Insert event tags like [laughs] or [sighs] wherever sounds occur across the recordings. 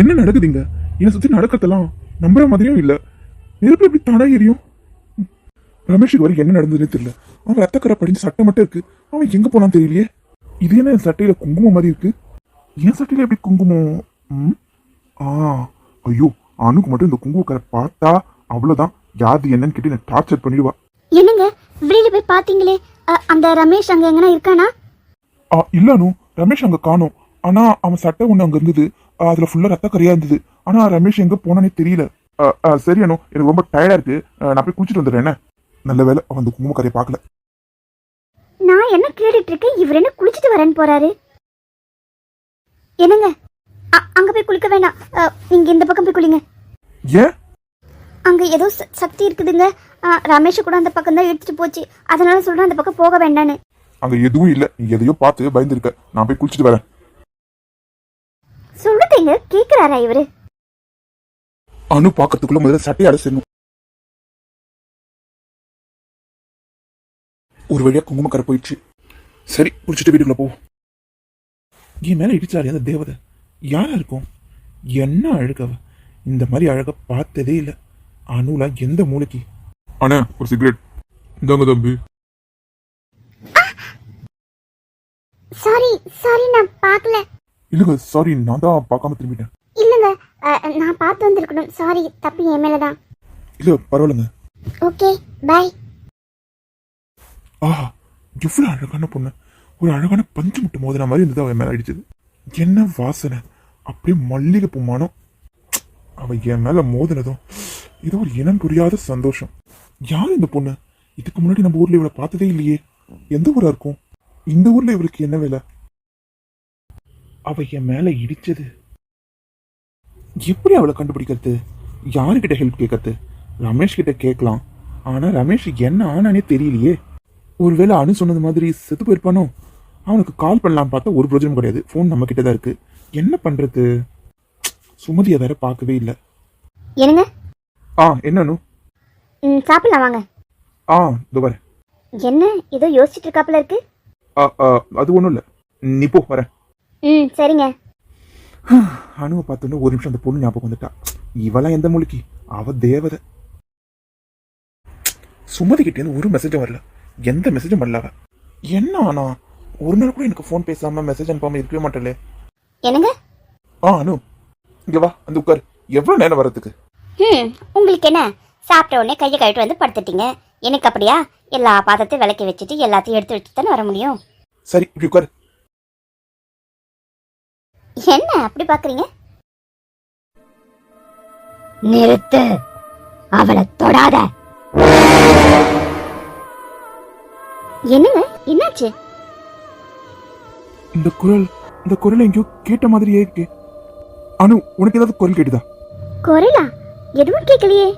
என்ன நடக்குதுங்க? என்னை சுத்தி நடக்கிறதெல்லாம் நம்புற மாதிரியும் இல்ல. நெருப்பு எப்படி தானா எரியும். ரமேஷுக்கு வரை என்ன நடந்ததுன்னு தெரியல. அவன் ரத்தக்கரை படிஞ்ச சட்டை மட்டும் இருக்கு. அவன் எங்க போனான்னு தெரியலையே. இது என்ன என் சட்டையில குங்குமம் மாதிரி இருக்கு? என் சட்டையில எப்படி குங்குமம்? ஆ ஐயோ அணுக்கு மட்டும் இந்த குங்குமக்கரை பார்த்தா அவ்வளவுதான். யாது என்னன்னு கேட்டு என்ன டார்ச்சர் பண்ணிடுவா. என்னங்க? வெளியில போய் பாத்தீங்களே அந்த ரமேஷ் அங்க எங்கனா இருக்கானா? ஆ இல்ல அனு. ரமேஷ் அங்க காணோம். ஆனா அவன் சட்டை ஒண்ணு அங்க இருந்தது. அதுல ஃபுல்லா ரத்த கரையா இருந்தது. ஆனா ரமேஷ் எங்க போனானே தெரியல. சரி அனு எனக்கு ரொம்ப டயர்டா இருக்கு. நான் போய் குளிச்சுட்டு வந்துடுறேன் என்ன? நல்ல வேலை அவன் அந்த குங்கும கரையை பார்க்கல. நான் என்ன கேட்டுட்டு இருக்கேன்? இவர் என்ன குளிச்சிட்டு வரேன்னு போறாரு? என்னங்க? அங்க போய் குளிக்க வேண்டாம் நீங்க இந்த பக்கம் போய் குளிங்க. ஏன்? அங்க ஏதோ சக்தி இருக்குதுங்க. ரமேஷ் கூட அந்த பக்கம் தான் எடுத்துட்டு போச்சு. அதனால சொல்றேன் அந்த பக்கம் போக வேண்டான்னு. அங்க எதுவும் இல்ல. நீ எதையோ பார்த்து பயந்துருக்க. நான் போய் குளிச்சுட்டு வரேன். சொல்லுதேங்க கேக்குறாரா இவரு? அனு பாக்கிறதுக்குள்ள முதல்ல சட்டையை அடைச்சிடணும் ஒரு வழியா குங்குமக்கரை போயிடுச்சு. சரி குளிச்சுட்டு வீட்டுக்குள்ள போ. என் மேல இடிச்சாரு அந்த தேவதை. யாரா இருக்கும்? என்ன அழகவ இந்த மாதிரி அழக பார்த்ததே இல்ல. அனுலா எந்த மூளைக்கு? அண்ணா ஒரு சிகரெட். இந்தாங்க தம்பி. சாரி சாரி நான் பார்க்கல. இல்லங்க சாரி நான் தான் பார்க்காம திரும்பிட்டேன். இல்லங்க நான் பார்த்து வந்திருக்கணும். சாரி தப்பு என் மேலதான் இல்ல பரவாயில்லைங்க. ஓகே பை ஆஹா எவ்வளவு அழகான பொண்ணு. ஒரு அழகான பஞ்சு முட்டை மோதின மாதிரி இருந்தது அவன் மேல அடிச்சது. என்ன வாசனை. அப்படியே மல்லிகை பூ மனம் அவ என் மேல மோதினதும் ஏதோ ஒரு இனம் புரியாத சந்தோஷம். யார் இந்த பொண்ணு? இதுக்கு முன்னாடி நம்ம ஊர்ல இவளை பார்த்ததே இல்லையே. எந்த ஊரா இருக்கும்? இந்த ஊர்ல இவளுக்கு என்ன வேலை? அவ என் மேல இடிச்சது. எப்படி அவளை கண்டுபிடிக்கிறது? யாருக்கிட்ட ஹெல்ப் கேட்கறது? ரமேஷ் கிட்ட கேட்கலாம். ஆனா ரமேஷ் என்ன ஆனானே தெரியலையே. ஒருவேளை அனு சொன்னது மாதிரி செத்து போயிருப்பானோ? அவனுக்கு கால் பண்ணலாம் பார்த்தா ஒரு பிரயோஜனம் கிடையாது. ஃபோன் நம்ம கிட்ட தான் இருக்கு. என்ன பண்றது? சுமதியை வேற பார்க்கவே இல்லை. என்னங்க? ஆ என்ன அனு? ம், சாப்பிடலாம் வாங்க. ஆ இதோ வரேன். என்ன? ஏதோ யோசிச்சுட்டு இருக்காப்புல இருக்கு. அது ஒன்றும் இல்லை. நீ போ வரேன். ம் சரிங்க. [sighs] அனுவை பார்த்தோன்னே ஒரு நிமிஷம் அந்த பொண்ணு ஞாபகம் வந்துட்டா. இவெல்லாம் எந்த மொழிக்கு அவ தேவதை. சுமதி கிட்ட இருந்து ஒரு மெசேஜும் வரல. எந்த மெசேஜும் வரல அவ. என்ன ஆனா ஒரு நாள் கூட எனக்கு ஃபோன் பேசாம மெசேஜ் அனுப்பாம இருக்கவே மாட்டேலே என்னங்க? ஆ அனு இங்க வா அந்த உட்கார். எவ்வளவு நேரம் வர்றதுக்கு? ம் உங்களுக்கு என்ன? சாப்பிட்ட உடனே கையை கழிட்டு வந்து படுத்துட்டீங்க. எனக்கு அப்படியா? எல்லா பாத்திரத்தையும் விளக்கி வச்சுட்டு எல்லாத்தையும் எடுத்து வச்சுட்டு தானே வர முடியும்? சரி இப்படி உட்கார். என்ன அப்படி பாக்குறீங்க? நிறுத்து. அவளை தொடாத. என்னங்க என்னாச்சு? இந்த குரல் இந்த குரல் எங்கேயோ கேட்ட மாதிரியே இருக்கு. அனு உனக்கு ஏதாவது குரல் கேட்டுதா? குரலா? எதுவும் கேட்கலையே.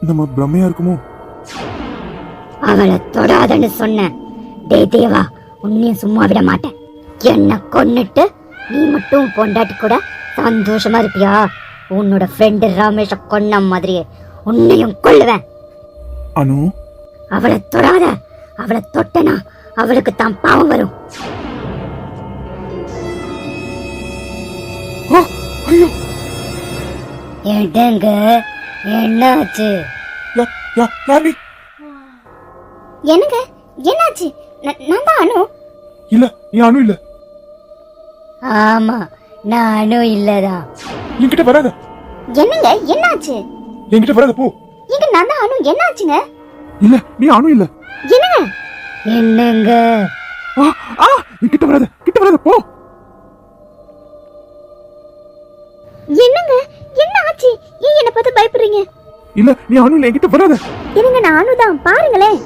நம்ம பிரம்மையா இருக்குமோ? அவளை தொடாதன்னு சொன்னேன். டேய் தேவா உன்னையும் சும்மா விட மாட்டேன். என்ன கொன்னுட்டு நீ மட்டும் பொண்டாட்டி கூட சந்தோஷமா இருப்பியா? உன்னோட ஃப்ரெண்டு ரமேஷ கொன்ன மாதிரியே உன்னையும் கொல்லுவேன். அனு? அவளை தொடாத. அவளை தொட்டனா அவளுக்கு தான் பாவம் வரும். எடுங்க என்னாச்சு? என்னங்க? என்னாச்சு? நான் தான் அனு. இல்ல நீ அனு இல்ல. ஆமா நான் அனு இல்லதான் என்கிட்ட வராத. என்னங்க என்னாச்சு? என்கிட்ட வராத போ. இங்க நான் தான் அனு என்னாச்சுங்க? இல்ல நீ அனு இல்ல. என்னங்க? என்னங்க? ஆ ஆ கிட்ட வராத கிட்ட வராத போ. என்னங்க? என்ன ஆச்சு? ஏன் என்ன பார்த்து பயப்படுறீங்க? இல்ல நீ அனு இல்ல என்கிட்ட வராத. என்னங்க நான் அனுதான் பாருங்களேன்.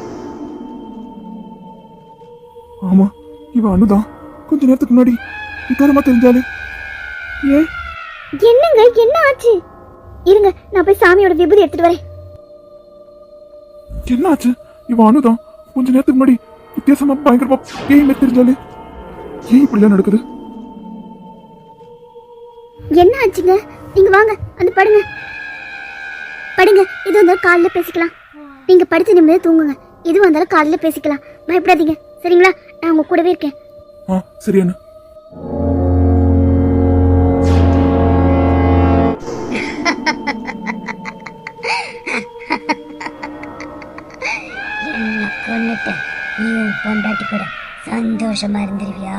ஆமா இவ அனுதான். கொஞ்ச நேரத்துக்கு முன்னாடி விகாரமா தெரிஞ்சாலே. ஏன் என்னங்க என்ன ஆச்சு? இருங்க நான் போய் சாமியோட விபூதி எடுத்துட்டு வரேன். என்னாச்சு இவ அனுதான். கொஞ்ச நேரத்துக்கு முன்னாடி வித்தியாசமா பயங்கரமா பேய் மாதிரி தெரிஞ்சாலே. ஏன் இப்படிலாம் நடக்குது? என்ன ஆச்சுங்க? நீங்க வாங்க வந்து படுங்க. படுங்க இது வந்தாலும் காலைல பேசிக்கலாம். நீங்க படுத்து நிம்மதியா தூங்குங்க. எது வந்தாலும் காலைல பேசிக்கலாம். பயப்படாதீங்க. சரிங்களா? நான் உங்க கூடவே இருக்கேன். ஆ சரி பொண்டாட்டி கூட சந்தோஷமா இருந்துருவியா?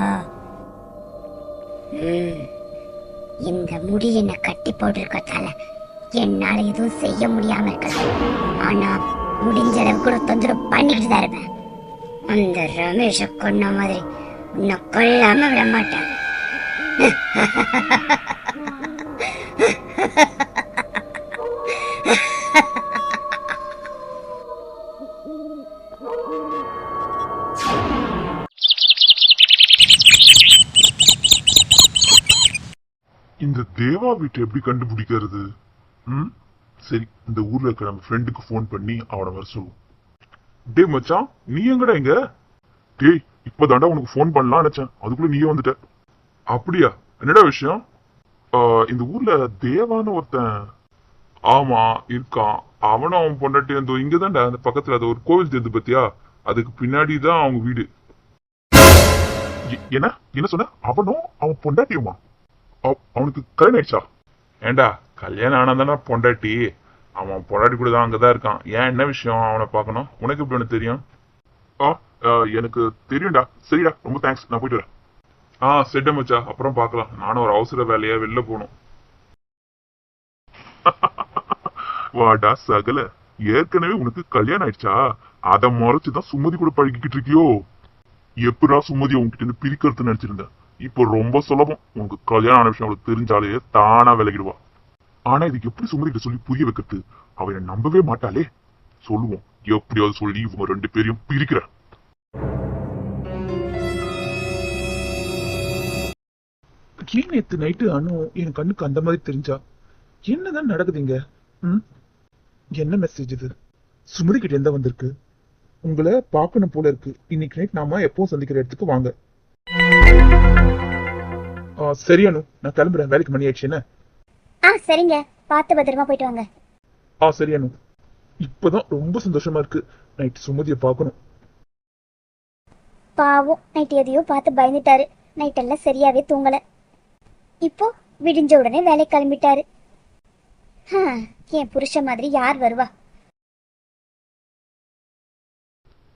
இந்த முடி என்ன கட்டி போட்டிருக்கத்தால என்னால எதுவும் செய்ய முடியாம இருக்கலாம் ஆனா முடிஞ்ச அளவு கூட தொந்தரவு பண்ணிக்கிட்டு தான் இருப்பேன். அந்த ரமேஷ கொன்ன மாதிரி உன்னை கொல்லாம விட மாட்டேன். [laughs] இந்த தேவா வீட்டை எப்படி கண்டுபிடிக்கிறது? ம்? சரி இந்த ஊர்ல இருக்கிற நம்ம ஃப்ரெண்டுக்கு ஃபோன் பண்ணி அவனை வர சொல்லுவோம் டேய் மச்சான் நீ எங்கடா இங்க? டேய் இப்பதான்டா உனக்கு ஃபோன் பண்ணலாம் நினைச்சேன். அதுக்குள்ள நீயே வந்துட்ட. அப்படியா? என்னடா விஷயம்? இந்த ஊர்ல தேவான்னு ஒருத்தன் ஆமா இருக்கான். அவனும் அவன் பொண்டாட்டி அந்த இங்கதான்டா அந்த பக்கத்துல அது ஒரு கோவில் தெரிந்து பத்தியா? அதுக்கு பின்னாடி தான் அவங்க வீடு. என்ன? என்ன சொன்ன? அவனும் அவன் பொண்டாட்டியுமா? அவனுக்கு கல்யாணம் ஆயிடுச்சா? ஏண்டா கல்யாணம் ஆனதானே பொண்டாட்டி? அவன் பொண்டாட்டி கூட தான் அங்கதான் இருக்கான். ஏன் என்ன விஷயம் அவனை பார்க்கணும்? உனக்கு இப்படி ஒன்று தெரியும்? ஆ எனக்கு தெரியும்டா. சரிடா ரொம்ப தேங்க்ஸ் நான் போயிட்டு வரேன். ஆ செட்ட மச்சா அப்புறம் பார்க்கலாம். நானும் ஒரு அவசர வேலையா வெளில போகணும். [laughs] வாடா சகல. ஏற்கனவே உனக்கு கல்யாணம் ஆயிடுச்சா? அதை மறைச்சுதான் சுமதி கூட பழகிக்கிட்டு இருக்கியோ? எப்படா சுமதி உன்கிட்ட இருந்து பிரிக்கிறது நினைச்சிருந்தேன் இப்போ ரொம்ப சுலபம். உனக்கு கல்யாணம் ஆன விஷயம் அவளுக்கு தெரிஞ்சாலே தானா விலகிடுவா. ஆனா இதுக்கு எப்படி சுமதி கிட்ட சொல்லி புரிய வைக்கிறது? அவ நம்பவே மாட்டாளே. சொல்லுவோம். எப்படியாவது சொல்லி இவங்க ரெண்டு பேரையும் பிரிக்கிற. ஏன் நேத்து நைட்டு அனு என் கண்ணுக்கு அந்த மாதிரி தெரிஞ்சா? என்னதான் நடக்குதுங்க ம்? என்ன மெசேஜ் இது? சுமதி கிட்ட எந்த வந்திருக்கு? உங்களை பார்க்கணும் போல இருக்கு. இன்னைக்கு நைட் நாம எப்போ சந்திக்கிற இடத்துக்கு வாங்க. ஆ, சரி அனு நான் கிளம்புறேன். வேலைக்கு மணி ஆயிடுச்சு என்ன ஆ சரிங்க. பார்த்து பத்திரமா போயிட்டு வாங்க. ஆ சரி அனு. இப்பதான் ரொம்ப சந்தோஷமா இருக்கு. நைட் சுமதியை பார்க்கணும். பாவம் நைட் எதையோ பார்த்து பயந்துட்டாரு. நைட் எல்லாம் சரியாவே தூங்கல. இப்போ விடிஞ்ச உடனே வேலை கிளம்பிட்டாரு. என் புருஷன் மாதிரி யார் வருவா?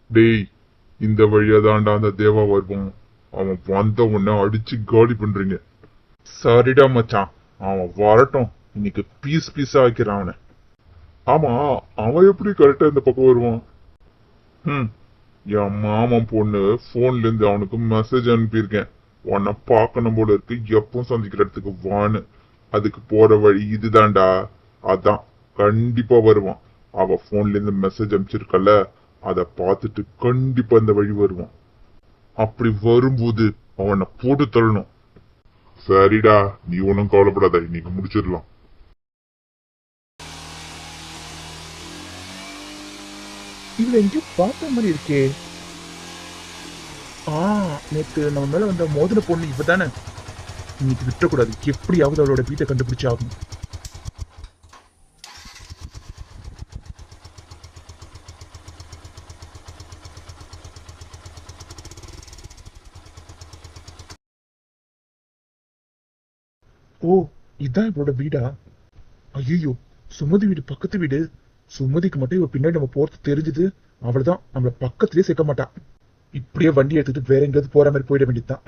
டேய் இந்த வழியா தாண்டா அந்த தேவா வருவான். அவன் வந்த உடனே அடிச்சு காலி பண்றீங்க. சரிடா மச்சான். அவன் வரட்டும். இன்னைக்கு பீஸ் பீஸா வைக்கிறான் அவனை. ஆமா அவன் எப்படி கரெக்டா இந்த பக்கம் வருவான்? ம் என் மாமன் பொண்ணு போன்ல இருந்து அவனுக்கு மெசேஜ் அனுப்பியிருக்கேன். உன்னை பார்க்கணும் போல இருக்கு. எப்பவும் சந்திக்கிற இடத்துக்கு வான்னு. அதுக்கு போற வழி இதுதான்டா. அதான் கண்டிப்பா வருவான். அவ போன்ல இருந்து மெசேஜ் அனுப்பிச்சிருக்கல அத பார்த்துட்டு கண்டிப்பா இந்த வழி வருவான். அப்படி வரும்போது அவனை போட்டு தள்ளணும். சரிடா நீ ஒன்றும் கவலைப்படாத இன்னைக்கு முடிச்சிடலாம். இதுல எங்கேயோ பார்த்த மாதிரி இருக்கே. ஆ நேத்து நம்ம மேல வந்த மோதல பொண்ணு இவ தானே. இன்னைக்கு விட்டக்கூடாது. எப்படியாவது அவளோட வீட்டை கண்டுபிடிச்சு ஓ இதான் இவளோட வீடா? ஐயோ சுமதி வீடு பக்கத்து வீடு. சுமதிக்கு மட்டும் இவ பின்னாடி நம்ம போறது தெரிஞ்சது. அவள்தான் நம்மள பக்கத்துலயே சேர்க்க மாட்டா. இப்படியே வண்டி எடுத்துட்டு வேற எங்கேயாவது போற மாதிரி போயிட வேண்டியதுதான்.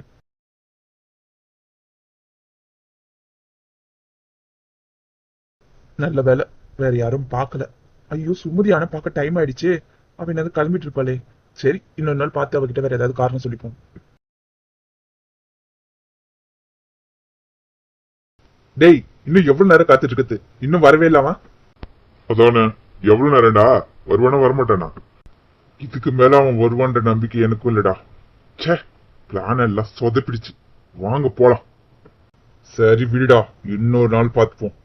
நல்ல வேலை. வேற யாரும் பார்க்கல. ஐயோ சுமதி ஆனா பார்க்க டைம் ஆயிடுச்சு. அவன் என்ன கிளம்பிட்டு இருப்பாளே. சரி இன்னொரு நாள் பார்த்து அவகிட்ட வேற ஏதாவது காரணம் சொல்லிப்போம். டேய் இன்னும் எவ்வளவு நேரம் காத்துட்டு இருக்குது? இன்னும் வரவே இல்லாமா அதானே எவ்வளவு நேரம்டா? வருவானா வரமாட்டானா? இதுக்கு மேல அவன் வருவான்ற நம்பிக்கை எனக்கும் இல்லடா. ச்சே பிளான் எல்லாம் சொதப்பிடுச்சு. வாங்க போலாம். சரி விடுடா. இன்னொரு நாள் பார்த்துப்போம்.